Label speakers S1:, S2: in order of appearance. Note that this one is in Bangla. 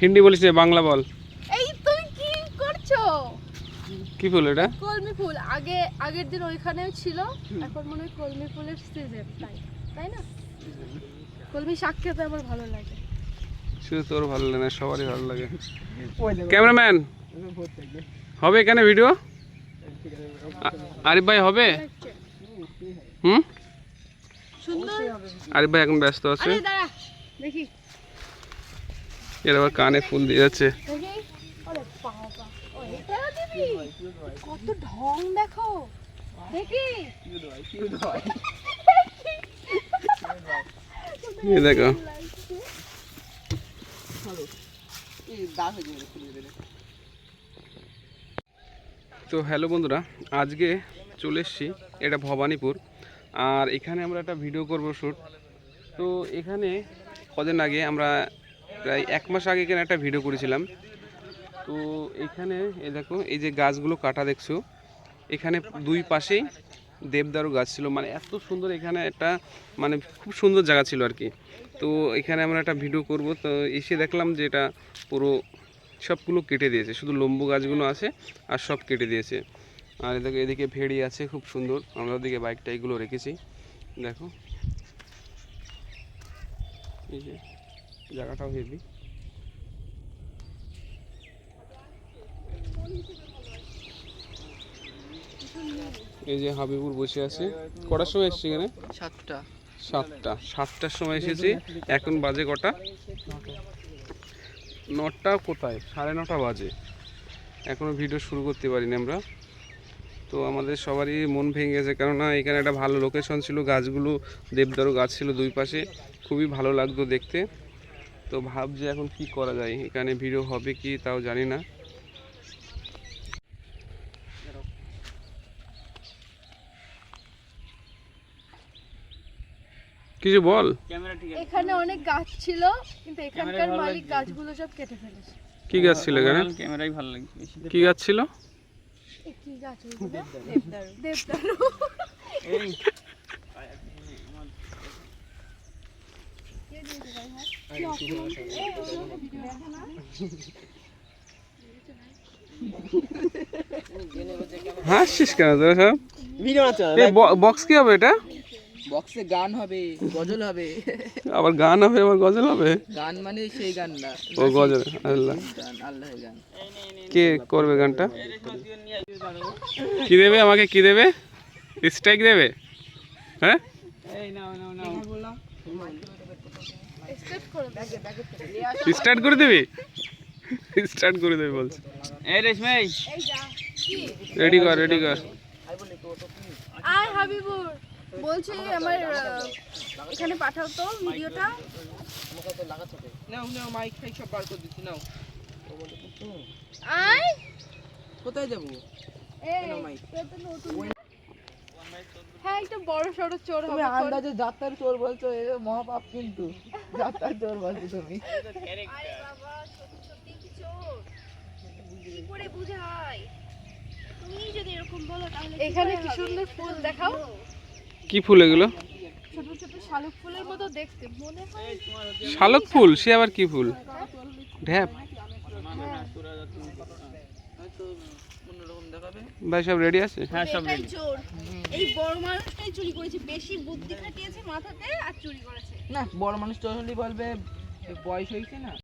S1: হিন্দি বলিস না, বাংলা বল।
S2: এই তুমি কি করছ?
S1: কি ফুল এটা?
S2: কলমি ফুল। আগে আগের দিন ওইখানেও ছিল এখন মনে হয় কলমি ফুলের সিজন তাই তাই না? কলমি শাক খেতে আমার ভালো লাগে।
S1: শুধু তোর ভালো লাগে না সবারই ভালো লাগে। ক্যামেরাম্যান হবে এখানে ভিডিও আরিফ ভাই হবে? হুম?
S2: সুন্দর?
S1: আরিফ ভাই এখন ব্যস্ত আছে।
S2: দেখি।
S1: এর আবার কানে ফুল দিয়ে যাচ্ছে।
S2: দেখি।
S1: তো হ্যালো বন্ধুরা, আজকে চলে এসেছি, এটা ভবানীপুর। আর এখানে আমরা একটা ভিডিও করব শ্যুট তো এখানে কদিন আগে আমরা প্রায় এক মাস আগে এখানে একটা ভিডিও করেছিলাম। তো এখানে, এই দেখো, এই যে গাছগুলো কাটা দেখছ, এখানে দুই পাশেই দেবদারু গাছ ছিল। মানে এত সুন্দর এখানে একটা মানে খুব সুন্দর জায়গা ছিল আর কি। তো এখানে আমরা একটা ভিডিও করব। তো এসে দেখলাম যে এটা পুরো সবগুলো কেটে দিয়েছে। শুধু লম্বু গাছগুলো আছে আর সব কেটে দিয়েছে। আর এদিকে এদিকে ভেড়ি আছে, খুব সুন্দর। আমরা ওদিকে বাইকটা এগুলো রেখেছি। দেখো। এই যে জায়গাটাও হেভি। এই যে হাবিবুর বসে আছে। কটার সময় এসছি এখানে?
S3: সাতটা।
S1: সাতটা। সাতটার সময় এসেছি। এখন বাজে কটা? নটা কোথায়? সাড়ে নটা বাজে। এখনও ভিডিও শুরু করতে পারিনি আমরা। তো আমাদের সবারই মন ভেঙে গেছে। কেননা এখানে একটা ভালো লোকেশন ছিল। গাছগুলো দেবদারু গাছ ছিল দুই পাশে। খুবই ভালো লাগতো দেখতে। তো ভাবছি এখন কি করা যায়? এখানে ভিডিও হবে কি তাও জানি না। কিছু বল।
S2: এখানে অনেক গাছ ছিল কিন্তু এখানকার মালিক গাছগুলো সব কেটে ফেলেছে।
S1: কি গাছ ছিল এখানে?
S3: ক্যামেরাই ভালো লাগে বেশি।
S1: কি গাছ ছিল?
S2: এ কি গাছ? দেবদারু। দেবদারু
S3: এই
S1: হাসছিস কেন তোরা সব?
S3: ভিডিও
S1: বক্স কি হবে এটা?
S3: বক্সে গান হবে গজল হবে।
S1: আবার গান হবে আবার গজল হবে?
S3: গান মানে সেই গান না
S1: ও গজল আল্লাহ।
S3: গান গান।
S1: কে করবে গানটা? কি দেবে আমাকে? কি দেবে? স্ট্রাইক দেবে? হ্যাঁ?
S3: এই নাও নাও নাও।
S2: দাও।
S1: স্টার্ট করে দিবি? স্টার্ট করে দেবে বলছে।
S3: এই রেশমাই।
S2: এই
S1: রেডি কর রেডি কর।
S2: আয় হাবিবুর বলছি আমার এখানে পাঠাও তো ভিডিওটা।
S3: নাও নাও মাইক ফাইক সব বার করে দিচ্ছি নাও।
S2: আয়
S3: কোথায় যাব?
S2: এই
S3: মাইক?
S2: তো নতুন। একটা বড় সড়ো চোর
S3: তুমি
S2: হবে
S3: আন্দাজে যাত্রার চোর বলছো এ মহাপাপ কিন্তু। যাত্রার চোর বলছো তুমি।
S2: আরে বাবা সত্যি সত্যি কি চোর? কি করে বুঝাই তুমি যদি এরকম বলো তাহলে এখানে কি সুন্দর ফুল দেখাও।
S1: কি ফুল এগুলো?
S2: ছোট ছোট শালুক ফুলের মতো দেখতে। মনে হয়
S1: শালক ফুল সে আবার কি ফুল? ঢ্যাপ। ভাই সব রেডি আছে?
S2: এটাই চোর এই বড় মানুষটাই চুরি করেছে। বেশি বুদ্ধি খাটিয়েছে মাথাতে আর চুরি করেছে।
S3: না বড় মানুষ চলি বলবে বয়স হয়েছে না।